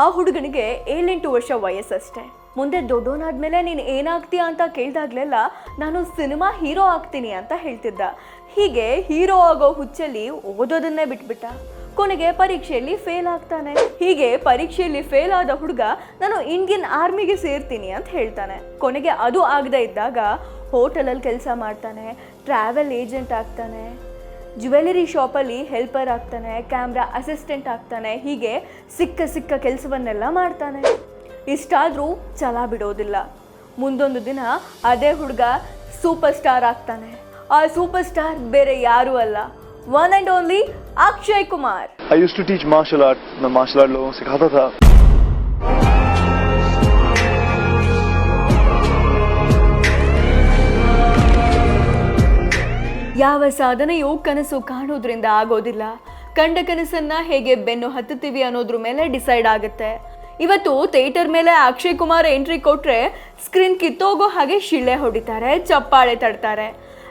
ಆ ಹುಡುಗನಿಗೆ ಏಳೆಂಟು ವರ್ಷ ವಯಸ್ಸಷ್ಟೇ. ಮುಂದೆ ದೊಡ್ಡೋನಾದ್ಮೇಲೆ ನೀನು ಏನಾಗ್ತೀಯ ಅಂತ ಕೇಳಿದಾಗ್ಲೆಲ್ಲ ನಾನು ಸಿನಿಮಾ ಹೀರೋ ಆಗ್ತೀನಿ ಅಂತ ಹೇಳ್ತಿದ್ದ. ಹೀಗೆ ಹೀರೋ ಆಗೋ ಹುಚ್ಚಲ್ಲಿ ಓದೋದನ್ನೇ ಬಿಟ್ಬಿಟ್ಟ. ಕೊನೆಗೆ ಪರೀಕ್ಷೆಯಲ್ಲಿ ಫೇಲ್ ಆಗ್ತಾನೆ. ಹೀಗೆ ಪರೀಕ್ಷೆಯಲ್ಲಿ ಫೇಲ್ ಆದ ಹುಡುಗ ನಾನು ಇಂಡಿಯನ್ ಆರ್ಮಿಗೆ ಸೇರ್ತೀನಿ ಅಂತ ಹೇಳ್ತಾನೆ. ಕೊನೆಗೆ ಅದು ಆಗದೆ ಇದ್ದಾಗ ಹೋಟೆಲಲ್ಲಿ ಕೆಲಸ ಮಾಡ್ತಾನೆ, ಟ್ರಾವೆಲ್ ಏಜೆಂಟ್ ಆಗ್ತಾನೆ. ಜ್ಯುವೆಲರಿ ಶಾಪಲ್ಲಿ ಹೆಲ್ಪರ್ ಆಗ್ತಾನೆ ಕ್ಯಾಮ್ರಾ ಅಸಿಸ್ಟೆಂಟ್ ಆಗ್ತಾನೆ, ಹೀಗೆ ಸಿಕ್ಕ ಸಿಕ್ಕ ಕೆಲಸವನ್ನೆಲ್ಲ ಮಾಡ್ತಾನೆ. ಇಷ್ಟಾದರೂ ಛಲ ಬಿಡೋದಿಲ್ಲ. ಮುಂದೊಂದು ದಿನ ಅದೇ ಹುಡುಗ ಸೂಪರ್ ಸ್ಟಾರ್ ಆಗ್ತಾನೆ. ಆ ಸೂಪರ್ ಸ್ಟಾರ್ ಬೇರೆ ಯಾರೂ ಅಲ್ಲ. One and only Akshay Kumar. I use to teach martial art ನಾನು ಮಾರ್ಷಲ್ ಆರ್ಟ್ ಸಿಖಾತಾ ಯಾವ ಸಾಧನೆಯೂ ಕನಸು ಕಾಣೋದ್ರಿಂದ ಆಗೋದಿಲ್ಲ. ಕಂಡ ಕನಸನ್ನ ಹೇಗೆ ಬೆನ್ನು ಹತ್ತುತ್ತೀವಿ ಅನ್ನೋದ್ರ ಮೇಲೆ ಡಿಸೈಡ್ ಆಗುತ್ತೆ. ಇವತ್ತು ಥಿಯೇಟರ್ ಮೇಲೆ ಅಕ್ಷಯ್ ಕುಮಾರ್ ಎಂಟ್ರಿ ಕೊಟ್ರೆ ಸ್ಕ್ರೀನ್ ಕಿತ್ತೋಗೋ ಹಾಗೆ ಶಿಳ್ಳೆ ಹೊಡಿತಾರೆ, ಚಪ್ಪಾಳೆ ತಡ್ತಾರೆ.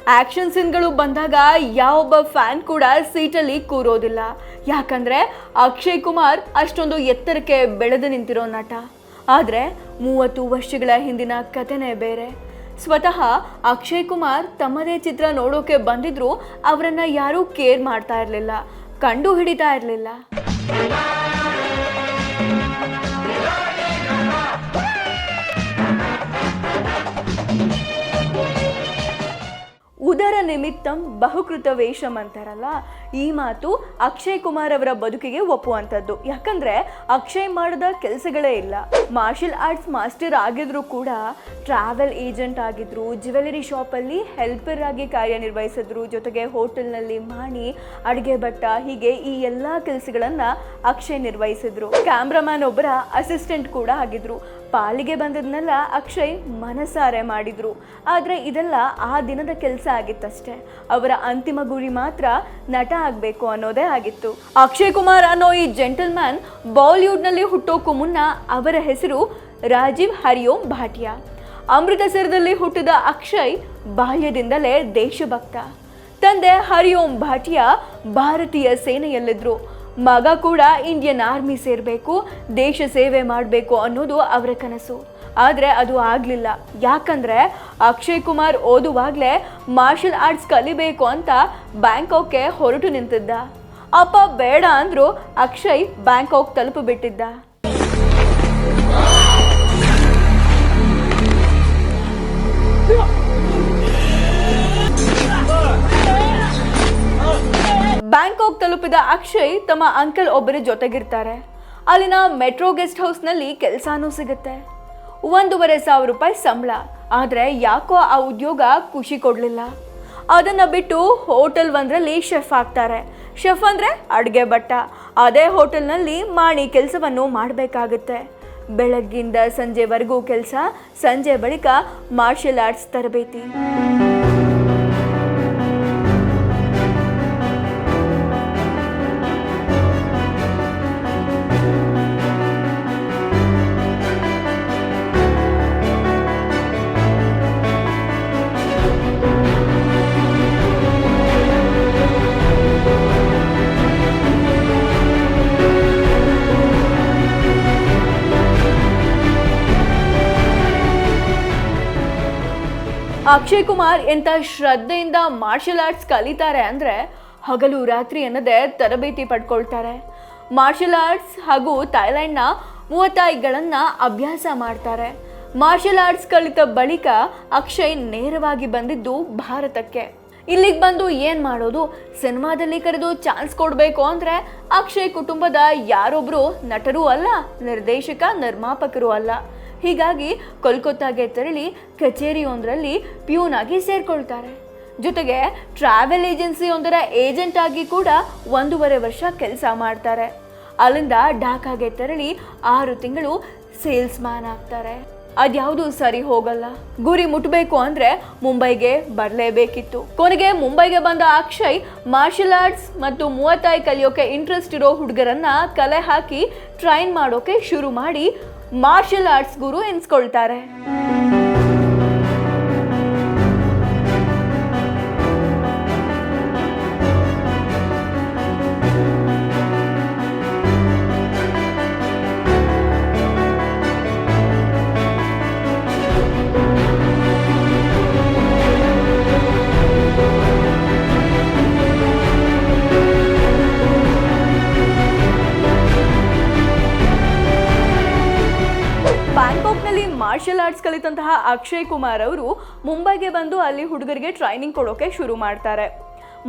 ಆಕ್ಷನ್ ಸೀನ್ಗಳು ಬಂದಾಗ ಯಾವೊಬ್ಬ ಫ್ಯಾನ್ ಕೂಡ ಸೀಟಲ್ಲಿ ಕೂರೋದಿಲ್ಲ. ಯಾಕಂದ್ರೆ ಅಕ್ಷಯ್ ಕುಮಾರ್ ಅಷ್ಟೊಂದು ಎತ್ತರಕ್ಕೆ ಬೆಳೆದು ನಿಂತಿರೋ ನಟ. ಆದರೆ ಮೂವತ್ತು ವರ್ಷಗಳ ಹಿಂದಿನ ಕಥೆನೇ ಬೇರೆ. ಸ್ವತಃ ಅಕ್ಷಯ್ ಕುಮಾರ್ ತಮ್ಮದೇ ಚಿತ್ರ ನೋಡೋಕೆ ಬಂದಿದ್ರು, ಅವರನ್ನ ಯಾರೂ ಕೇರ್ ಮಾಡ್ತಾ ಇರಲಿಲ್ಲ, ಕಂಡು ಹಿಡಿತಾ ಇರಲಿಲ್ಲ. ನಿಮಿತ್ತಂ ಬಹುಕೃತ ವೇಷಂ ಅಂತಾರಲ್ಲ, ಈ ಮಾತು ಅಕ್ಷಯ್ ಕುಮಾರ್ ಅವರ ಬದುಕಿಗೆ ಒಪ್ಪುವಂಥದ್ದು. ಯಾಕಂದ್ರೆ ಅಕ್ಷಯ್ ಮಾಡಿದ ಕೆಲಸಗಳೇ ಇಲ್ಲ. ಮಾರ್ಷಲ್ ಆರ್ಟ್ಸ್ ಮಾಸ್ಟರ್ ಆಗಿದ್ರು ಕೂಡ ಟ್ರಾವೆಲ್ ಏಜೆಂಟ್ ಆಗಿದ್ರು ಜ್ಯುವೆಲರಿ ಶಾಪಲ್ಲಿ ಹೆಲ್ಪರ್ ಆಗಿ ಕಾರ್ಯನಿರ್ವಹಿಸಿದ್ರು, ಜೊತೆಗೆ ಹೋಟೆಲ್ನಲ್ಲಿ ಮಾಣಿ ಅಡುಗೆ ಭಟ್ಟ, ಹೀಗೆ ಈ ಎಲ್ಲ ಕೆಲಸಗಳನ್ನ ಅಕ್ಷಯ್ ನಿರ್ವಹಿಸಿದ್ರು. ಕ್ಯಾಮ್ರಾಮ್ಯಾನ್ ಒಬ್ಬರ ಅಸಿಸ್ಟೆಂಟ್ ಕೂಡ ಆಗಿದ್ರು. ಪಾಲಿಗೆ ಬಂದದ್ನೆಲ್ಲ ಅಕ್ಷಯ್ ಮನಸಾರೆ ಮಾಡಿದ್ರು. ಆದರೆ ಇದೆಲ್ಲ ಆ ದಿನದ ಕೆಲಸ ಆಗಿತ್ತಷ್ಟೇ. ಅವರ ಅಂತಿಮ ಗುರಿ ಮಾತ್ರ ನಟ ಆಗಬೇಕು ಅನ್ನೋದೇ ಆಗಿತ್ತು. ಅಕ್ಷಯ್ ಕುಮಾರ್ ಅನ್ನೋ ಈ ಜೆಂಟಲ್ಮ್ಯಾನ್ ಬಾಲಿವುಡ್ನಲ್ಲಿ ಹುಟ್ಟೋಕ್ಕೂ ಮುನ್ನ ಅವರ ಹೆಸರು ರಾಜೀವ್ ಹರಿಯೋಂ ಭಾಟಿಯಾ. ಅಮೃತಸರದಲ್ಲಿ ಹುಟ್ಟಿದ ಅಕ್ಷಯ್ ಬಾಲ್ಯದಿಂದಲೇ ದೇಶಭಕ್ತ. ತಂದೆ ಹರಿಯೋಂ ಭಾಟಿಯಾ ಭಾರತೀಯ ಸೇನೆಯಲ್ಲಿದ್ರು. ಮಗ ಕೂಡ ಇಂಡಿಯನ್ ಆರ್ಮಿ ಸೇರಬೇಕು, ದೇಶ ಸೇವೆ ಮಾಡಬೇಕು ಅನ್ನೋದು ಅವರ ಕನಸು. ಆದರೆ ಅದು ಆಗಲಿಲ್ಲ. ಯಾಕಂದರೆ ಅಕ್ಷಯ್ ಕುಮಾರ್ ಓದುವಾಗಲೇ ಮಾರ್ಷಲ್ ಆರ್ಟ್ಸ್ ಕಲಿಬೇಕು ಅಂತ ಬ್ಯಾಂಕಾಕ್ಗೆ ಹೊರಟು ನಿಂತಿದ್ದ. ಅಪ್ಪ ಬೇಡ ಅಂದರೂ ಅಕ್ಷಯ್ ಬ್ಯಾಂಕಾಕ್ ತಲುಪಿಬಿಟ್ಟಿದ್ದ ಬ್ಯಾಂಕಾಕ್ ತಲುಪಿದ ಅಕ್ಷಯ್ ತಮ್ಮ ಅಂಕಲ್ ಒಬ್ಬರ ಜೊತೆಗಿರ್ತಾರೆ. ಅಲ್ಲಿನ ಮೆಟ್ರೋ ಗೆಸ್ಟ್ ಹೌಸ್ನಲ್ಲಿ ಕೆಲಸನೂ ಸಿಗುತ್ತೆ. ಒಂದೂವರೆ ಸಾವಿರ ರೂಪಾಯಿ ಸಂಬಳ. ಆದರೆ ಯಾಕೋ ಆ ಉದ್ಯೋಗ ಖುಷಿ ಕೊಡಲಿಲ್ಲ. ಅದನ್ನು ಬಿಟ್ಟು ಹೋಟೆಲ್ ಒಂದರಲ್ಲಿ ಶೆಫ್ ಆಗ್ತಾರೆ. ಶೆಫ್ ಅಂದರೆ ಅಡುಗೆ ಭಟ್ಟ. ಅದೇ ಹೋಟೆಲ್ನಲ್ಲಿ ಮಾಡಿ ಕೆಲಸವನ್ನು ಮಾಡಬೇಕಾಗುತ್ತೆ. ಬೆಳಗ್ಗಿಂದ ಸಂಜೆವರೆಗೂ ಕೆಲಸ. ಸಂಜೆ ಬಳಿಕ ಮಾರ್ಷಲ್ ಆರ್ಟ್ಸ್ ತರಬೇತಿ. ಅಕ್ಷಯ್ ಕುಮಾರ್ ಎಂಥ ಶ್ರದ್ಧೆಯಿಂದ ಮಾರ್ಷಲ್ ಆರ್ಟ್ಸ್ ಕಲಿತಾರೆ ಅಂದ್ರೆ ಹಗಲು ರಾತ್ರಿ ಅನ್ನದೇ ತರಬೇತಿ ಪಡ್ಕೊಳ್ತಾರೆ. ಮಾರ್ಷಲ್ ಆರ್ಟ್ಸ್ ಹಾಗೂ ಥೈಲ್ಯಾಂಡ್ನ ಮೂವತ್ತಾಯಿಗಳನ್ನು ಅಭ್ಯಾಸ ಮಾಡ್ತಾರೆ. ಮಾರ್ಷಲ್ ಆರ್ಟ್ಸ್ ಕಲಿತ ಬಳಿಕ ಅಕ್ಷಯ್ ನೇರವಾಗಿ ಬಂದಿದ್ದು ಭಾರತಕ್ಕೆ. ಇಲ್ಲಿಗೆ ಬಂದು ಏನು ಮಾಡೋದು? ಸಿನಿಮಾದಲ್ಲಿ ಕರೆದು ಚಾನ್ಸ್ ಕೊಡಬೇಕು ಅಂದರೆ ಅಕ್ಷಯ್ ಕುಟುಂಬದ ಯಾರೊಬ್ಬರು ನಟರೂ ಅಲ್ಲ, ನಿರ್ದೇಶಕ, ನಿರ್ಮಾಪಕರು ಅಲ್ಲ. ಹೀಗಾಗಿ ಕೋಲ್ಕತ್ತಾಗೆ ತೆರಳಿ ಕಚೇರಿಯೊಂದರಲ್ಲಿ ಪ್ಯೂನ್ ಆಗಿ ಸೇರ್ಕೊಳ್ತಾರೆ. ಜೊತೆಗೆ ಟ್ರಾವೆಲ್ ಏಜೆನ್ಸಿಯೊಂದರ ಏಜೆಂಟ್ ಆಗಿ ಕೂಡ ಒಂದೂವರೆ ವರ್ಷ ಕೆಲಸ ಮಾಡ್ತಾರೆ. ಅಲ್ಲಿಂದ ಢಾಕಾಗೆ ತೆರಳಿ ಆರು ತಿಂಗಳು ಸೇಲ್ಸ್ ಮ್ಯಾನ್ ಆಗ್ತಾರೆ. ಅದ್ಯಾವುದು ಸರಿ ಹೋಗಲ್ಲ. ಗುರಿ ಮುಟ್ಟಬೇಕು ಅಂದ್ರೆ ಮುಂಬೈಗೆ ಬರಲೇಬೇಕಿತ್ತು. ಕೊನೆಗೆ ಮುಂಬೈಗೆ ಬಂದ ಅಕ್ಷಯ್ ಮಾರ್ಷಲ್ ಆರ್ಟ್ಸ್ ಮತ್ತು ಮೂವತ್ತಾಯಿ ಕಲಿಯೋಕೆ ಇಂಟ್ರೆಸ್ಟ್ ಇರೋ ಹುಡುಗರನ್ನ ಕಲೆ ಹಾಕಿ ಟ್ರೈನ್ ಮಾಡೋಕೆ ಶುರು ಮಾಡಿ ಮಾರ್ಷಲ್ ಆರ್ಟ್ಸ್ ಗುರು ಎನ್ಸ್ಕೊಳ್ತಾರೆ. ಮಾರ್ಷಲ್ ಅಕ್ಷಯ್ ಕುಮಾರ್ ಅವರು ಮುಂಬೈಗೆ ಬಂದು ಅಲ್ಲಿ ಹುಡುಗರಿಗೆ ಟ್ರೈನಿಂಗ್ ಕೊಡೋಕೆ ಶುರು ಮಾಡ್ತಾರೆ.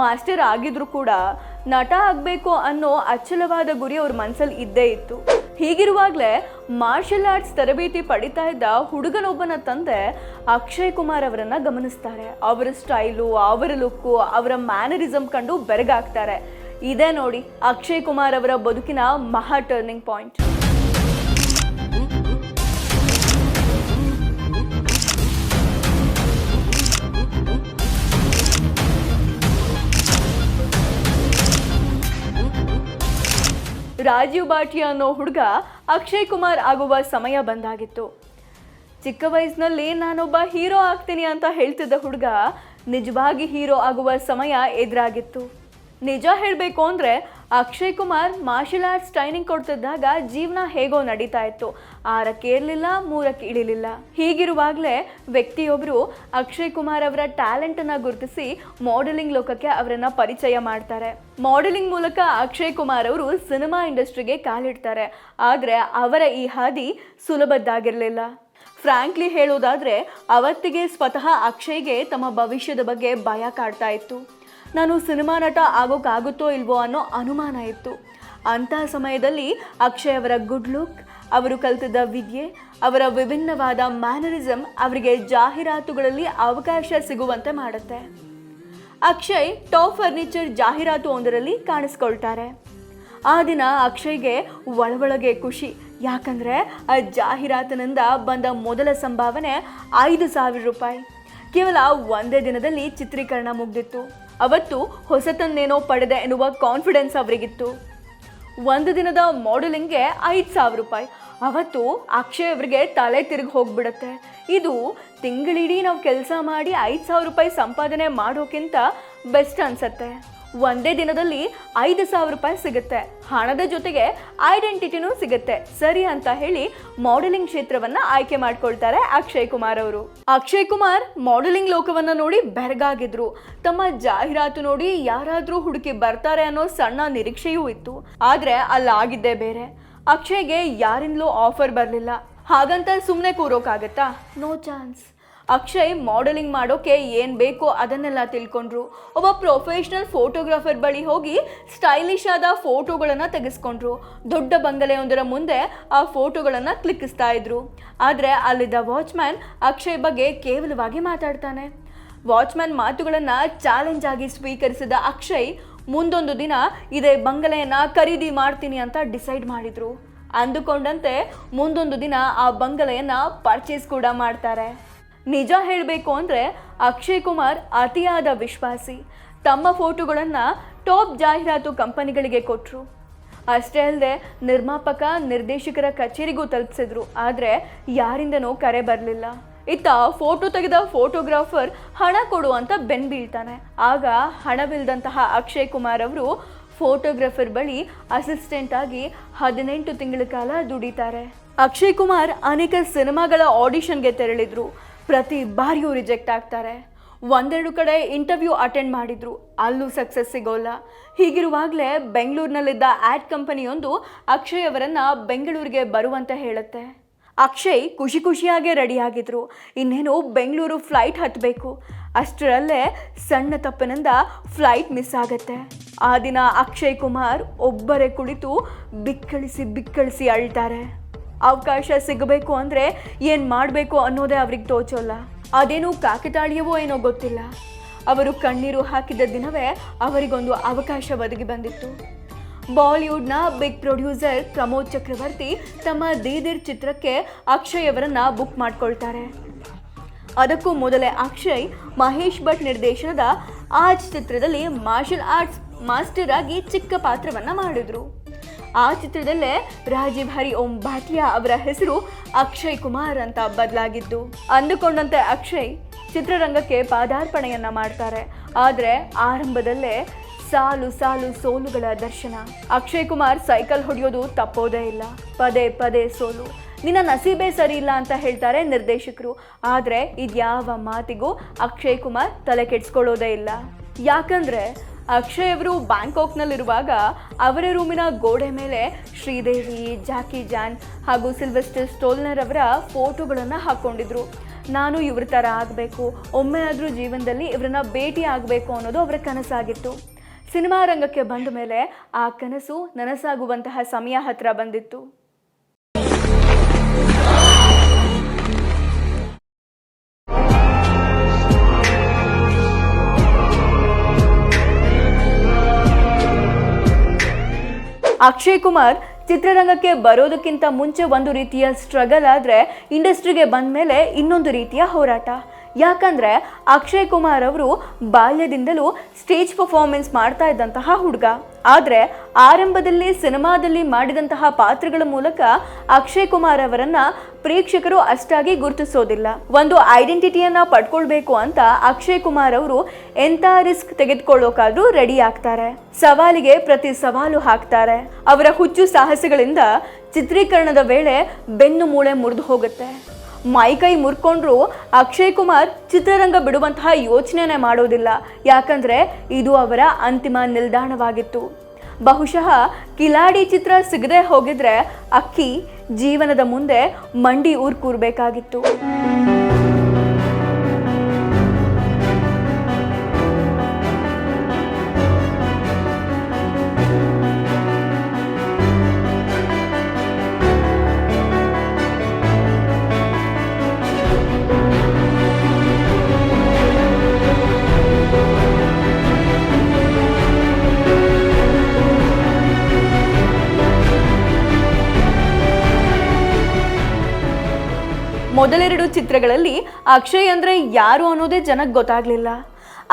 ಮಾಸ್ಟರ್ ಆಗಿದ್ರು ಕೂಡ ನಟ ಆಗಬೇಕು ಅನ್ನೋ ಅಚಲವಾದ ಗುರಿ ಅವ್ರ ಮನಸ್ಸಲ್ಲಿ ಇದ್ದೇ ಇತ್ತು. ಹೀಗಿರುವಾಗಲೇ ಮಾರ್ಷಲ್ ಆರ್ಟ್ಸ್ ತರಬೇತಿ ಪಡಿತಾ ಇದ್ದ ಹುಡುಗನೊಬ್ಬನ ತಂದೆ ಅಕ್ಷಯ್ ಕುಮಾರ್ ಅವರನ್ನು ಗಮನಿಸ್ತಾರೆ. ಅವರ ಸ್ಟೈಲು ಅವರ ಲುಕ್ಕು ಅವರ ಮ್ಯಾನರಿಸಮ್ ಕಂಡು ಬೆರಗಾಗ್ತಾರೆ. ಇದೇ ನೋಡಿ ಅಕ್ಷಯ್ ಕುಮಾರ್ ಅವರ ಬದುಕಿನ ಮಹಾ ಟರ್ನಿಂಗ್ ಪಾಯಿಂಟ್ ರಾಜೀವ್ ಭಾಟಿಯಾ ಅನ್ನೋ ಹುಡುಗ ಅಕ್ಷಯ್ ಕುಮಾರ್ ಆಗುವ ಸಮಯ ಬಂದಾಗಿತ್ತು. ಚಿಕ್ಕ ವಯಸ್ಸಿನಲ್ಲಿ ನಾನೊಬ್ಬ ಹೀರೋ ಆಗ್ತೀನಿ ಅಂತ ಹೇಳ್ತಿದ್ದ ಹುಡುಗ ನಿಜವಾಗಿ ಹೀರೋ ಆಗುವ ಸಮಯ ಎದುರಾಗಿತ್ತು. ನಿಜ ಹೇಳಬೇಕು ಅಂದರೆ Akshay Kumar martial arts training ಕೊಡ್ತಿದ್ದಾಗ ಜೀವನ ಹೇಗೋ ನಡೀತಾ ಇತ್ತು. ಆರಕ್ಕೆ ಇರಲಿಲ್ಲ, ಮೂರಕ್ಕೆ ಇಳಿಲಿಲ್ಲ. ಹೀಗಿರುವಾಗಲೇ ವ್ಯಕ್ತಿಯೊಬ್ಬರು ಅಕ್ಷಯ್ ಕುಮಾರ್ ಅವರ ಟ್ಯಾಲೆಂಟನ್ನು ಗುರುತಿಸಿ ಮಾಡೆಲಿಂಗ್ ಲೋಕಕ್ಕೆ ಅವರನ್ನು ಪರಿಚಯ ಮಾಡ್ತಾರೆ. ಮಾಡೆಲಿಂಗ್ ಮೂಲಕ ಅಕ್ಷಯ್ ಕುಮಾರ್ ಅವರು ಸಿನಿಮಾ ಇಂಡಸ್ಟ್ರಿಗೆ ಕಾಲಿಡ್ತಾರೆ. ಆದರೆ ಅವರ ಈ ಹಾದಿ ಸುಲಭದ್ದಾಗಿರಲಿಲ್ಲ. ಫ್ರಾಂಕ್ಲಿ ಹೇಳೋದಾದ್ರೆ ಅವತ್ತಿಗೆ ಸ್ವತಃ ಅಕ್ಷಯ್ಗೆ ತಮ್ಮ ಭವಿಷ್ಯದ ಬಗ್ಗೆ ಭಯ ಕಾಡ್ತಾ ಇತ್ತು. ನಾನು ಸಿನಿಮಾ ನಟ ಆಗೋಕ್ಕಾಗುತ್ತೋ ಇಲ್ವೋ ಅನ್ನೋ ಅನುಮಾನ ಇತ್ತು. ಅಂತಹ ಸಮಯದಲ್ಲಿ ಅಕ್ಷಯ್ ಅವರ ಗುಡ್ ಲುಕ್ ಅವರು ಕಲಿತಿದ್ದ ವಿದ್ಯೆ, ಅವರ ವಿಭಿನ್ನವಾದ ಮ್ಯಾನರಿಸಮ್ ಅವರಿಗೆ ಜಾಹೀರಾತುಗಳಲ್ಲಿ ಅವಕಾಶ ಸಿಗುವಂತೆ ಮಾಡುತ್ತೆ. ಅಕ್ಷಯ್ ಟಾಪ್ ಫರ್ನಿಚರ್ ಜಾಹೀರಾತು ಒಂದರಲ್ಲಿ ಕಾಣಿಸ್ಕೊಳ್ತಾರೆ. ಆ ದಿನ ಅಕ್ಷಯ್ಗೆ ಒಳಗೊಳಗೆ ಖುಷಿ. ಯಾಕಂದರೆ ಆ ಜಾಹೀರಾತಿನಿಂದ ಬಂದ ಮೊದಲ ಸಂಭಾವನೆ ಐದು ಸಾವಿರ ರೂಪಾಯಿ. ಕೇವಲ ಒಂದೇ ದಿನದಲ್ಲಿ ಚಿತ್ರೀಕರಣ ಮುಗ್ದಿತ್ತು. ಅವತ್ತು ಹೊಸತನ್ನೇನೋ ಪಡೆದೆ ಎನ್ನುವ ಕಾನ್ಫಿಡೆನ್ಸ್ ಅವರಿಗಿತ್ತು. ಒಂದು ದಿನದ ಮಾಡೆಲಿಂಗ್ಗೆ ಐದು ಸಾವಿರ ರೂಪಾಯಿ. ಅವತ್ತು ಅಕ್ಷಯ್ ಅವರಿಗೆ ತಲೆ ತಿರುಗಿ ಹೋಗ್ಬಿಡುತ್ತೆ. ಇದು ತಿಂಗಳಿಡೀ ನಾವು ಕೆಲಸ ಮಾಡಿ ಐದು ಸಾವಿರ ರೂಪಾಯಿ ಸಂಪಾದನೆ ಮಾಡೋಕ್ಕಿಂತ ಬೆಸ್ಟ್ ಅನ್ಸತ್ತೆ. ಒಂದೇ ದಿನದಲ್ಲಿ ಐದು ಸಾವಿರ ರೂಪಾಯಿ ಸಿಗುತ್ತೆ. ಹಣದ ಜೊತೆಗೆ ಐಡೆಂಟಿಟಿನೂ ಸಿಗುತ್ತೆ. ಸರಿ ಅಂತ ಹೇಳಿ ಮಾಡೆಲಿಂಗ್ ಕ್ಷೇತ್ರವನ್ನ ಆಯ್ಕೆ ಮಾಡ್ಕೊಳ್ತಾರೆ ಅಕ್ಷಯ್ ಕುಮಾರ್ ಅವರು. ಅಕ್ಷಯ್ ಕುಮಾರ್ ಮಾಡೆಲಿಂಗ್ ಲೋಕವನ್ನ ನೋಡಿ ಬೆರಗಾಗಿದ್ರು. ತಮ್ಮ ಜಾಹೀರಾತು ನೋಡಿ ಯಾರಾದ್ರೂ ಹುಡುಕಿ ಬರ್ತಾರೆ ಅನ್ನೋ ಸಣ್ಣ ನಿರೀಕ್ಷೆಯೂ ಇತ್ತು. ಆದ್ರೆ ಅಲ್ಲಾಗಿದ್ದೇ ಬೇರೆ. ಅಕ್ಷಯ್ಗೆ ಯಾರಿಂದಲೂ ಆಫರ್ ಬರಲಿಲ್ಲ. ಹಾಗಂತ ಸುಮ್ಮನೆ ಕೂರೋಕ್ಕಾಗತ್ತಾ ನೋ ಚಾನ್ಸ್ ಅಕ್ಷಯ್ ಮಾಡೆಲಿಂಗ್ ಮಾಡೋಕೆ ಏನು ಬೇಕೋ ಅದನ್ನೆಲ್ಲ ತಿಳ್ಕೊಂಡ್ರು. ಒಬ್ಬ ಪ್ರೊಫೆಷ್ನಲ್ ಫೋಟೋಗ್ರಾಫರ್ ಬಳಿ ಹೋಗಿ ಸ್ಟೈಲಿಶ್ ಆದ ಫೋಟೋಗಳನ್ನು ತೆಗೆಸ್ಕೊಂಡ್ರು. ದೊಡ್ಡ ಬಂಗಲೆಯೊಂದರ ಮುಂದೆ ಆ ಫೋಟೋಗಳನ್ನು ಕ್ಲಿಕ್ಕಿಸ್ತಾ ಇದ್ರು. ಆದರೆ ಅಲ್ಲಿದ್ದ ವಾಚ್ಮ್ಯಾನ್ ಅಕ್ಷಯ್ ಬಗ್ಗೆ ಕೇವಲವಾಗಿ ಮಾತಾಡ್ತಾನೆ. ವಾಚ್ಮ್ಯಾನ್ ಮಾತುಗಳನ್ನು ಚಾಲೆಂಜ್ ಆಗಿ ಸ್ವೀಕರಿಸಿದ ಅಕ್ಷಯ್, ಮುಂದೊಂದು ದಿನ ಇದೇ ಬಂಗಲೆಯನ್ನ ಖರೀದಿ ಮಾಡ್ತೀನಿ ಅಂತ ಡಿಸೈಡ್ ಮಾಡಿದ್ರು. ಅಂದುಕೊಂಡಂತೆ ಮುಂದೊಂದು ದಿನ ಆ ಬಂಗಲೆಯನ್ನ ಪರ್ಚೇಸ್ ಕೂಡ ಮಾಡ್ತಾರೆ. ನಿಜ ಹೇಳಬೇಕು ಅಂದರೆ ಅಕ್ಷಯ್ ಕುಮಾರ್ ಅತಿಯಾದ ವಿಶ್ವಾಸಿ. ತಮ್ಮ ಫೋಟೋಗಳನ್ನು ಟಾಪ್ ಜಾಹೀರಾತು ಕಂಪನಿಗಳಿಗೆ ಕೊಟ್ಟರು ಅಷ್ಟೇ ಅಲ್ಲದೆ ನಿರ್ಮಾಪಕ, ನಿರ್ದೇಶಕರ ಕಚೇರಿಗೂ ತಲುಪಿಸಿದ್ರು. ಆದರೆ ಯಾರಿಂದನೂ ಕರೆ ಬರಲಿಲ್ಲ. ಇತ್ತ ಫೋಟೋ ತೆಗೆದ ಫೋಟೋಗ್ರಾಫರ್ ಹಣ ಕೊಡು ಅಂತ ಬೆನ್ ಬೀಳ್ತಾನೆ. ಆಗ ಹಣವಿಲ್ಲದಂತಹ ಅಕ್ಷಯ್ ಕುಮಾರ್ ಅವರು ಫೋಟೋಗ್ರಾಫರ್ ಬಳಿ ಅಸಿಸ್ಟೆಂಟ್ ಆಗಿ ಹದಿನೆಂಟು ತಿಂಗಳ ಕಾಲ ದುಡಿತಾರೆ. ಅಕ್ಷಯ್ ಕುಮಾರ್ ಅನೇಕ ಸಿನಿಮಾಗಳ ಆಡಿಷನ್ಗೆ ತೆರಳಿದ್ರು. ಪ್ರತಿ ಬಾರಿಯೂ ರಿಜೆಕ್ಟ್ ಆಗ್ತಾರೆ. ಒಂದೆರಡು ಕಡೆ ಇಂಟರ್ವ್ಯೂ ಅಟೆಂಡ್ ಮಾಡಿದ್ರು. ಅಲ್ಲೂ ಸಕ್ಸಸ್ ಸಿಗೋಲ್ಲ. ಹೀಗಿರುವಾಗಲೇ ಬೆಂಗಳೂರಿನಲ್ಲಿದ್ದ ಆ್ಯಡ್ ಕಂಪನಿಯೊಂದು ಅಕ್ಷಯ್ ಅವರನ್ನು ಬೆಂಗಳೂರಿಗೆ ಬರುವಂತೆ ಹೇಳುತ್ತೆ. ಅಕ್ಷಯ್ ಖುಷಿ ಖುಷಿಯಾಗೆ ರೆಡಿಯಾಗಿದ್ರು ಇನ್ನೇನು ಬೆಂಗಳೂರು ಫ್ಲೈಟ್ ಹತ್ತಬೇಕು ಅಷ್ಟರಲ್ಲೇ ಸಣ್ಣ ತಪ್ಪಿನಿಂದ ಫ್ಲೈಟ್ ಮಿಸ್ ಆಗುತ್ತೆ. ಆ ದಿನ ಅಕ್ಷಯ್ ಕುಮಾರ್ ಒಬ್ಬರೇ ಕುಳಿತು ಬಿಕ್ಕಳಿಸಿ ಬಿಕ್ಕಳಿಸಿ ಅಳ್ತಾರೆ. ಅವಕಾಶ ಸಿಗಬೇಕು ಅಂದರೆ ಏನು ಮಾಡಬೇಕು ಅನ್ನೋದೇ ಅವ್ರಿಗೆ ತೋಚೋಲ್ಲ. ಅದೇನು ಕಾಕತಾಳೀಯವೋ ಏನೋ ಗೊತ್ತಿಲ್ಲ. ಅವರು ಕಣ್ಣೀರು ಹಾಕಿದ ದಿನವೇ ಅವರಿಗೊಂದು ಅವಕಾಶ ಒದಗಿ ಬಂದಿತ್ತು. ಬಾಲಿವುಡ್ನ ಬಿಗ್ ಪ್ರೊಡ್ಯೂಸರ್ ಪ್ರಮೋದ್ ಚಕ್ರವರ್ತಿ ತಮ್ಮ ದೀದಿರ್ ಚಿತ್ರಕ್ಕೆ ಅಕ್ಷಯ್ ಅವರನ್ನ ಬುಕ್ ಮಾಡ್ಕೊಳ್ತಾರೆ. ಅದಕ್ಕೂ ಮೊದಲೇ ಅಕ್ಷಯ್ ಮಹೇಶ್ ಭಟ್ ನಿರ್ದೇಶನದ ಆಜ್ ಚಿತ್ರದಲ್ಲಿ ಮಾರ್ಷಲ್ ಆರ್ಟ್ಸ್ ಮಾಸ್ಟರ್ ಆಗಿ ಚಿಕ್ಕ ಪಾತ್ರವನ್ನ ಮಾಡಿದ್ರು. ಆ ಚಿತ್ರದಲ್ಲೇ ರಾಜೀವ್ ಓಂ ಭಾಟಿಯಾ ಅವರ ಹೆಸರು ಅಕ್ಷಯ್ ಕುಮಾರ್ ಅಂತ ಬದಲಾಗಿದ್ದು. ಅಂದುಕೊಂಡಂತೆ ಅಕ್ಷಯ್ ಚಿತ್ರರಂಗಕ್ಕೆ ಪಾದಾರ್ಪಣೆಯನ್ನ ಮಾಡ್ತಾರೆ. ಆದರೆ ಆರಂಭದಲ್ಲೇ ಸಾಲು ಸಾಲು ಸೋಲುಗಳ ದರ್ಶನ. ಅಕ್ಷಯ್ ಕುಮಾರ್ ಸೈಕಲ್ ಹೊಡೆಯೋದು ತಪ್ಪೋದೇ ಇಲ್ಲ. ಪದೇ ಪದೇ ಸೋಲು. ನಿನ್ನ ನಸೀಬೇ ಸರಿ ಇಲ್ಲ ಅಂತ ಹೇಳ್ತಾರೆ ನಿರ್ದೇಶಕರು. ಆದರೆ ಇದ್ಯಾವ ಮಾತಿಗೂ ಅಕ್ಷಯ್ ಕುಮಾರ್ ತಲೆ ಕೆಡ್ಸ್ಕೊಳ್ಳೋದೇ ಇಲ್ಲ. ಯಾಕಂದ್ರೆ ಅಕ್ಷಯ್ ಅವರು ಬ್ಯಾಂಕಾಕ್ನಲ್ಲಿರುವಾಗ ಅವರ ರೂಮಿನ ಗೋಡೆ ಮೇಲೆ ಶ್ರೀದೇವಿ, ಜಾಕಿ ಜಾನ್ ಹಾಗೂ ಸಿಲ್ವೆಸ್ಟರ್ ಸ್ಟೋಲ್ನರ್ ಅವರ ಫೋಟೋಗಳನ್ನು ಹಾಕ್ಕೊಂಡಿದ್ರು. ನಾನು ಇವ್ರ ಥರ ಆಗಬೇಕು, ಒಮ್ಮೆ ಆದರೂ ಜೀವನದಲ್ಲಿ ಇವರನ್ನ ಭೇಟಿ ಆಗಬೇಕು ಅನ್ನೋದು ಅವರ ಕನಸಾಗಿತ್ತು. ಸಿನಿಮಾ ರಂಗಕ್ಕೆ ಬಂದ ಮೇಲೆ ಆ ಕನಸು ನನಸಾಗುವಂತಹ ಸಮಯ ಹತ್ರ ಬಂದಿತ್ತು. ಅಕ್ಷಯ್ ಕುಮಾರ್ ಚಿತ್ರರಂಗಕ್ಕೆ ಬರೋದಕ್ಕಿಂತ ಮುಂಚೆ ಒಂದು ರೀತಿಯ ಸ್ಟ್ರಗಲ್ ಆದರೆ ಇಂಡಸ್ಟ್ರಿಗೆ ಬಂದ ಮೇಲೆ ಇನ್ನೊಂದು ರೀತಿಯ ಹೋರಾಟ. ಯಾಕಂದ್ರೆ ಅಕ್ಷಯ್ ಕುಮಾರ್ ಅವರು ಬಾಲ್ಯದಿಂದಲೂ ಸ್ಟೇಜ್ ಪರ್ಫಾರ್ಮೆನ್ಸ್ ಮಾಡ್ತಾ ಇದ್ದಂತಹ ಹುಡುಗ. ಆದರೆ ಆರಂಭದಲ್ಲಿ, ಸಿನಿಮಾದಲ್ಲಿ ಮಾಡಿದಂತಹ ಪಾತ್ರಗಳ ಮೂಲಕ ಅಕ್ಷಯ್ ಕುಮಾರ್ ಅವರನ್ನ ಪ್ರೇಕ್ಷಕರು ಅಷ್ಟಾಗಿ ಗುರುತಿಸೋದಿಲ್ಲ. ಒಂದು ಐಡೆಂಟಿಟಿಯನ್ನ ಪಡ್ಕೊಳ್ಬೇಕು ಅಂತ ಅಕ್ಷಯ್ ಕುಮಾರ್ ಅವರು ಎಂಥ ರಿಸ್ಕ್ ತೆಗೆದುಕೊಳ್ಳೋಕಾದ್ರೂ ರೆಡಿ ಆಗ್ತಾರೆ. ಸವಾಲಿಗೆ ಪ್ರತಿ ಸವಾಲು ಹಾಕ್ತಾರೆ. ಅವರ ಹುಚ್ಚು ಸಾಹಸಗಳಿಂದ ಚಿತ್ರೀಕರಣದ ವೇಳೆ ಬೆನ್ನು ಮೂಳೆ ಮುರಿದು ಹೋಗುತ್ತೆ. ಮೈಕೈ ಮುರ್ಕೊಂಡ್ರು ಅಕ್ಷಯ್ ಕುಮಾರ್ ಚಿತ್ರರಂಗ ಬಿಡುವಂತಹ ಯೋಚನೆನೇ ಮಾಡೋದಿಲ್ಲ. ಯಾಕಂದ್ರೆ ಇದು ಅವರ ಅಂತಿಮ ನಿಲ್ದಾಣವಾಗಿತ್ತು. ಬಹುಶಃ ಕಿಲಾಡಿ ಚಿತ್ರ ಸಿಗದೆ ಹೋಗಿದ್ರೆ ಅಕ್ಕಿ ಜೀವನದ ಮುಂದೆ ಮಂಡಿ ಊರ್ ಮೊದಲೆರಡು ಚಿತ್ರಗಳಲ್ಲಿ ಅಕ್ಷಯ್ ಅಂದ್ರೆ ಯಾರು ಅನ್ನೋದೇ ಜನಕ್ಕೆ ಗೊತ್ತಾಗ್ಲಿಲ್ಲ.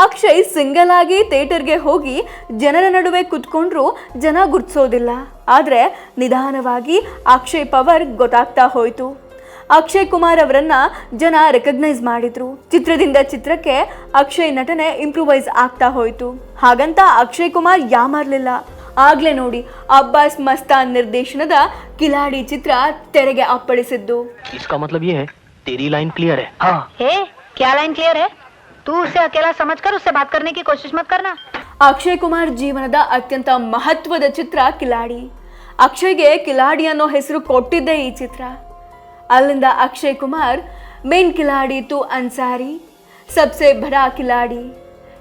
ಅಕ್ಷಯ್ ಸಿಂಗಲ್ ಆಗಿ ಥಿಯೇಟರ್ಗೆ ಹೋಗಿ ಜನರ ನಡುವೆ ಕುತ್ಕೊಂಡ್ರು ಜನ ಗುರ್ತಿಸೋದಿಲ್ಲ. ಆದರೆ ನಿಧಾನವಾಗಿ ಅಕ್ಷಯ್ ಪವರ್ ಗೊತ್ತಾಗ್ತಾ ಹೋಯಿತು. ಅಕ್ಷಯ್ ಕುಮಾರ್ ಅವರನ್ನ ಜನ ರೆಕಗ್ನೈಸ್ ಮಾಡಿದ್ರು. ಚಿತ್ರದಿಂದ ಚಿತ್ರಕ್ಕೆ ಅಕ್ಷಯ್ ನಟನೆ ಇಂಪ್ರೂವೈಸ್ ಆಗ್ತಾ ಹೋಯಿತು. ಹಾಗಂತ ಅಕ್ಷಯ್ ಕುಮಾರ್ ಯಾಮಾರ್ಲಿಲ್ಲ. ಆಗ್ಲೇ ನೋಡಿ, ಅಬ್ಬಾಸ್ ಮಸ್ತಾನ್ ನಿರ್ದೇಶನದ ಕಿಲಾಡಿ ಚಿತ್ರ ತೆರೆಗೆ ಅಪ್ಪಳಿಸಿದ್ದು. इसका मतलब ये है तेरी लाइन क्लियर है हाँ ए, क्या लाइन क्लियर है तू उसे अकेला समझकर उससे बात करने की कोशिश मत करना ಅಕ್ಷಯ್ ಕುಮಾರ್ ಜೀವನದ ಅತ್ಯಂತ ಮಹತ್ವದ ಚಿತ್ರ ಕಿಲಾಡಿ ಅಕ್ಷಯ್ಗೆ ಕಿಲಾಡಿ ಅನ್ನೋ ಹೆಸರು ಕೊಟ್ಟಿದ್ದೇ ಈ ಚಿತ್ರ ಅಲ್ಲಿಂದ ಅಕ್ಷಯ್ ಕುಮಾರ್ ಮೇನ್ ಕಿಲಾಡಿ ತು ಅನ್ಸಾರಿ ಸಬ್ಸೆ ಬಡಾ Kiladi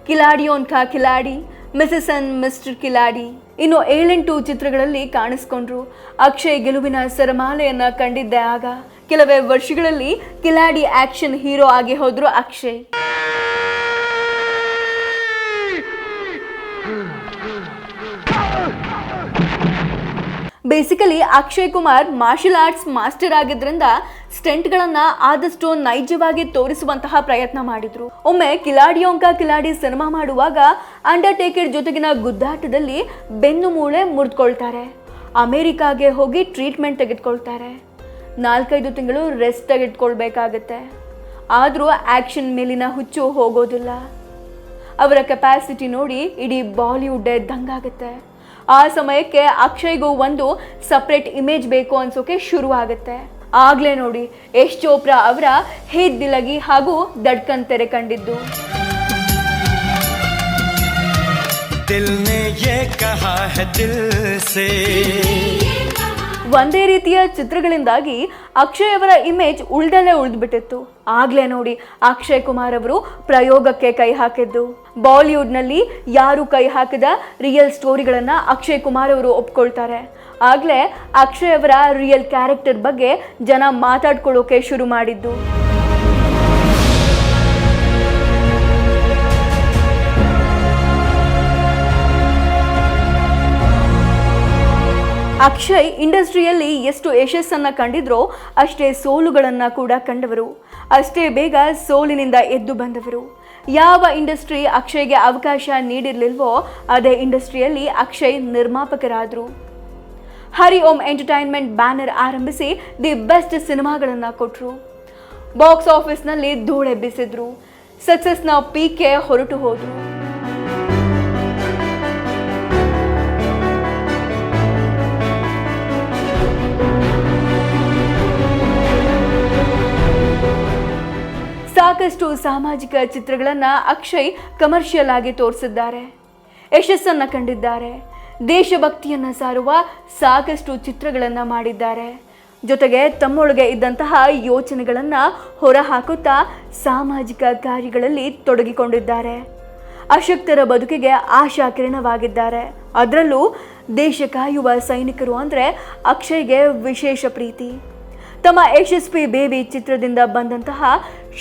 ಕಿಲಾಡಿಯೋನ್ ಖಾ Kiladi Mrs and mister Kiladi ಇನ್ನು ಏಳೆಂಟು ಚಿತ್ರಗಳಲ್ಲಿ ಕಾಣಿಸ್ಕೊಂಡ್ರು ಅಕ್ಷಯ್ ಗೆಲುವಿನ ಸರಮಾಲೆಯನ್ನ ಕಂಡಿದ್ದೆ ಆಗ ಕೆಲವೇ ವರ್ಷಗಳಲ್ಲಿ ಕಿಲಾಡಿ ಆಕ್ಷನ್ ಹೀರೋ ಆಗಿ ಹೋದ್ರು Akshay. Basically Akshay Kumar martial arts master ಆಗಿದ್ರಿಂದ ಸ್ಟೆಂಟ್ಗಳನ್ನ ಆದಷ್ಟು ನೈಜವಾಗಿ ತೋರಿಸುವಂತಹ ಪ್ರಯತ್ನ ಮಾಡಿದ್ರು. ಒಮ್ಮೆ ಕಿಲಾಡಿಯೋಂಕ ಕಿಲಾಡಿ ಸಿನಿಮಾ ಮಾಡುವಾಗ ಅಂಡರ್ಟೇಕರ್ ಜೊತೆಗಿನ ಗುದ್ದಾಟದಲ್ಲಿ ಬೆನ್ನು ಮೂಳೆ ಮುರಿದುಕೊಳ್ತಾರೆ. ಅಮೆರಿಕಾಗೆ ಹೋಗಿ ಟ್ರೀಟ್ಮೆಂಟ್ ತೆಗೆದುಕೊಳ್ತಾರೆ. ನಾಲ್ಕೈದು ತಿಂಗಳು ರೆಸ್ಟ್ ತೆಗೆದುಕೊಳ್ಬೇಕಾಗತ್ತೆ. ಆದರೂ ಆ್ಯಕ್ಷನ್ ಮೇಲಿನ ಹುಚ್ಚು ಹೋಗೋದಿಲ್ಲ. ಅವರ ಕೆಪಾಸಿಟಿ ನೋಡಿ ಇಡೀ ಬಾಲಿವುಡ್ಡೇ ಆಗುತ್ತೆ. ಆ ಸಮಯಕ್ಕೆ ಅಕ್ಷಯ್ಗೂ ಒಂದು ಸಪ್ರೇಟ್ ಇಮೇಜ್ ಬೇಕು ಅನ್ಸೋಕೆ ಶುರು ಆಗುತ್ತೆ ಆಗಲೇ ನೋಡಿ, ಯಶ್ ಚೋಪ್ರಾ ಅವರ ಹೇ ದಿಲಗಿ ಹಾಗೂ ದಡ್ಕನ್ ತೆರೆ ಕಂಡಿದ್ದು. ದಿಲ್ ಒಂದೇ ರೀತಿಯ ಚಿತ್ರಗಳಿಂದಾಗಿ ಅಕ್ಷಯ್ ಅವರ ಇಮೇಜ್ ಉಳ್ದಲ್ಲೇ ಉಳಿದ್ಬಿಟ್ಟಿತ್ತು. ಆಗ್ಲೇ ನೋಡಿ, ಅಕ್ಷಯ್ ಕುಮಾರ್ ಅವರು ಪ್ರಯೋಗಕ್ಕೆ ಕೈ ಹಾಕಿದ್ದು. ಬಾಲಿವುಡ್ನಲ್ಲಿ ಯಾರು ಕೈ ಹಾಕಿದ ರಿಯಲ್ ಸ್ಟೋರಿಗಳನ್ನ ಅಕ್ಷಯ್ ಕುಮಾರ್ ಅವರು ಒಪ್ಕೊಳ್ತಾರೆ. ಆಗ್ಲೇ ಅಕ್ಷಯ್ ಅವರ ರಿಯಲ್ ಕ್ಯಾರೆಕ್ಟರ್ ಬಗ್ಗೆ ಜನ ಮಾತಾಡ್ಕೊಳ್ಳೋಕೆ ಶುರು ಮಾಡಿದ್ದು. ಅಕ್ಷಯ್ ಇಂಡಸ್ಟ್ರಿಯಲ್ಲಿ ಎಷ್ಟು ಯಶಸ್ಸನ್ನು ಕಂಡಿದ್ರೋ ಅಷ್ಟೇ ಸೋಲುಗಳನ್ನು ಕೂಡ ಕಂಡವರು. ಅಷ್ಟೇ ಬೇಗ ಸೋಲಿನಿಂದ ಎದ್ದು ಬಂದವರು. ಯಾವ ಇಂಡಸ್ಟ್ರಿ ಅಕ್ಷಯ್ಗೆ ಅವಕಾಶ ನೀಡಿರಲಿಲ್ವೋ ಅದೇ ಇಂಡಸ್ಟ್ರಿಯಲ್ಲಿ ಅಕ್ಷಯ್ ನಿರ್ಮಾಪಕರಾದರು. ಹರಿ ಓಂ ಎಂಟರ್ಟೈನ್ಮೆಂಟ್ ಬ್ಯಾನರ್ ಆರಂಭಿಸಿ ದಿ ಬೆಸ್ಟ್ ಸಿನಿಮಾಗಳನ್ನು ಕೊಟ್ಟರು ಬಾಕ್ಸ್ ಆಫೀಸ್ನಲ್ಲಿ ಧೂಳೆಬ್ಬಿಸಿದ್ರು. ಸಕ್ಸಸ್ನ ಪೀಕೆ ಹೊರಟು ಹೋದರು. ಸಾಕಷ್ಟು ಸಾಮಾಜಿಕ ಚಿತ್ರಗಳನ್ನ ಅಕ್ಷಯ್ ಕಮರ್ಷಿಯಲ್ ಆಗಿ ತೋರಿಸಿದ್ದಾರೆ. ಯಶಸ್ಸನ್ನ ಕಂಡಿದ್ದಾರೆ. ದೇಶಭಕ್ತಿಯನ್ನ ಸಾರುವ ಸಾಕಷ್ಟು ಚಿತ್ರಗಳನ್ನ ಮಾಡಿದ್ದಾರೆ. ಜೊತೆಗೆ ತಮ್ಮೊಳಗೆ ಇದ್ದಂತಹ ಯೋಚನೆಗಳನ್ನ ಹೊರಹಾಕುತ್ತಾ ಸಾಮಾಜಿಕ ಕಾರ್ಯಗಳಲ್ಲಿ ತೊಡಗಿಕೊಂಡಿದ್ದಾರೆ. ಅಶಕ್ತರ ಬದುಕಿಗೆ ಆಶಾ ಕಿರಣವಾಗಿದ್ದಾರೆ ಅದರಲ್ಲೂ ದೇಶ ಕಾಯುವ ಸೈನಿಕರು ಅಂದರೆ ಅಕ್ಷಯ್ಗೆ ವಿಶೇಷ ಪ್ರೀತಿ. ತಮ್ಮ ಯಶಸ್ವಿ ಬೇಬಿ ಚಿತ್ರದಿಂದ ಬಂದಂತಹ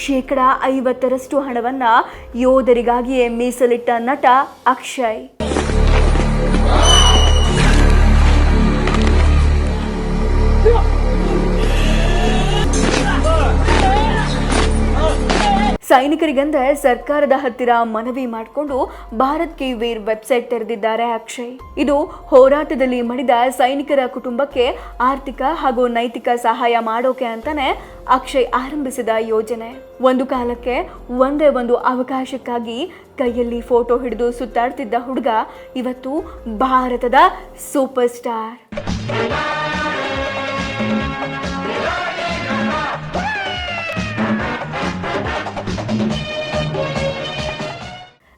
ಶೇಕಡ ಐವತ್ತರಷ್ಟು ಹಣವನ್ನ ಯೋಧರಿಗಾಗಿಯೇ ಮೀಸಲಿಟ್ಟ ನಟ ಅಕ್ಷಯ್. ಸೈನಿಕರಿಗಂದ್ರೆ ಸರ್ಕಾರದ ಹತ್ತಿರ ಮನವಿ ಮಾಡಿಕೊಂಡು ಭಾರತ್ ಕಿ ವೀರ್ ವೆಬ್ಸೈಟ್ ತೆರೆದಿದ್ದಾರೆ ಅಕ್ಷಯ್. ಇದು ಹೋರಾಟದಲ್ಲಿ ಮಡಿದ ಸೈನಿಕರ ಕುಟುಂಬಕ್ಕೆ ಆರ್ಥಿಕ ಹಾಗೂ ನೈತಿಕ ಸಹಾಯ ಮಾಡೋಕೆ ಅಂತಾನೆ ಅಕ್ಷಯ್ ಆರಂಭಿಸಿದ ಯೋಜನೆ. ಒಂದು ಕಾಲಕ್ಕೆ ಒಂದೇ ಒಂದು ಅವಕಾಶಕ್ಕಾಗಿ ಕೈಯಲ್ಲಿ ಫೋಟೋ ಹಿಡಿದು ಸುತ್ತಾಡ್ತಿದ್ದ ಹುಡುಗ ಇವತ್ತು ಭಾರತದ ಸೂಪರ್ ಸ್ಟಾರ್.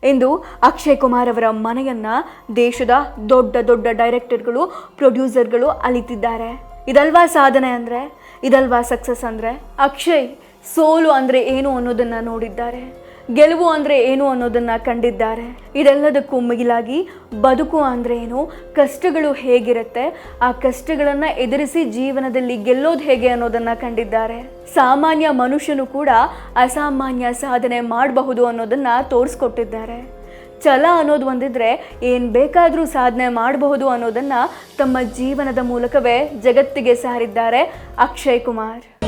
ಇಂದು ಅಕ್ಷಯ್ ಕುಮಾರ್ ಅವರ ಮನೆಯನ್ನ ದೇಶದ ದೊಡ್ಡ ದೊಡ್ಡ ಡೈರೆಕ್ಟರ್ಗಳು, ಪ್ರೊಡ್ಯೂಸರ್ಗಳು ಅಲಿತಿದ್ದಾರೆ ಇದಲ್ವಾ ಸಾಧನೆ ಅಂದ್ರೆ? ಇದಲ್ವಾ ಸಕ್ಸಸ್ ಅಂದ್ರೆ? ಅಕ್ಷಯ್ ಸೋಲು ಅಂದ್ರೆ ಏನು ಅನ್ನೋದನ್ನ ನೋಡಿದ್ದಾರೆ. ಗೆಲುವು ಅಂದ್ರೆ ಏನು ಅನ್ನೋದನ್ನ ಕಂಡಿದ್ದಾರೆ. ಇದೆಲ್ಲದಕ್ಕೂ ಮಿಗಿಲಾಗಿ ಬದುಕು ಅಂದ್ರೆ ಏನು? ಕಷ್ಟಗಳು ಹೇಗಿರುತ್ತೆ? ಆ ಕಷ್ಟಗಳನ್ನ ಎದುರಿಸಿ ಜೀವನದಲ್ಲಿ ಗೆಲ್ಲೋದು ಹೇಗೆ ಅನ್ನೋದನ್ನ ಕಂಡಿದ್ದಾರೆ. ಸಾಮಾನ್ಯ ಮನುಷ್ಯನು ಕೂಡ ಅಸಾಮಾನ್ಯ ಸಾಧನೆ ಮಾಡಬಹುದು ಅನ್ನೋದನ್ನ ತೋರಿಸ್ಕೊಟ್ಟಿದ್ದಾರೆ. ಛಲ ಅನ್ನೋದು ಒಂದಿದ್ರೆ ಏನು ಬೇಕಾದರೂ ಸಾಧನೆ ಮಾಡಬಹುದು ಅನ್ನೋದನ್ನ ತಮ್ಮ ಜೀವನದ ಮೂಲಕವೇ ಜಗತ್ತಿಗೆ ಸಾರಿದ್ದಾರೆ ಅಕ್ಷಯ್ ಕುಮಾರ್.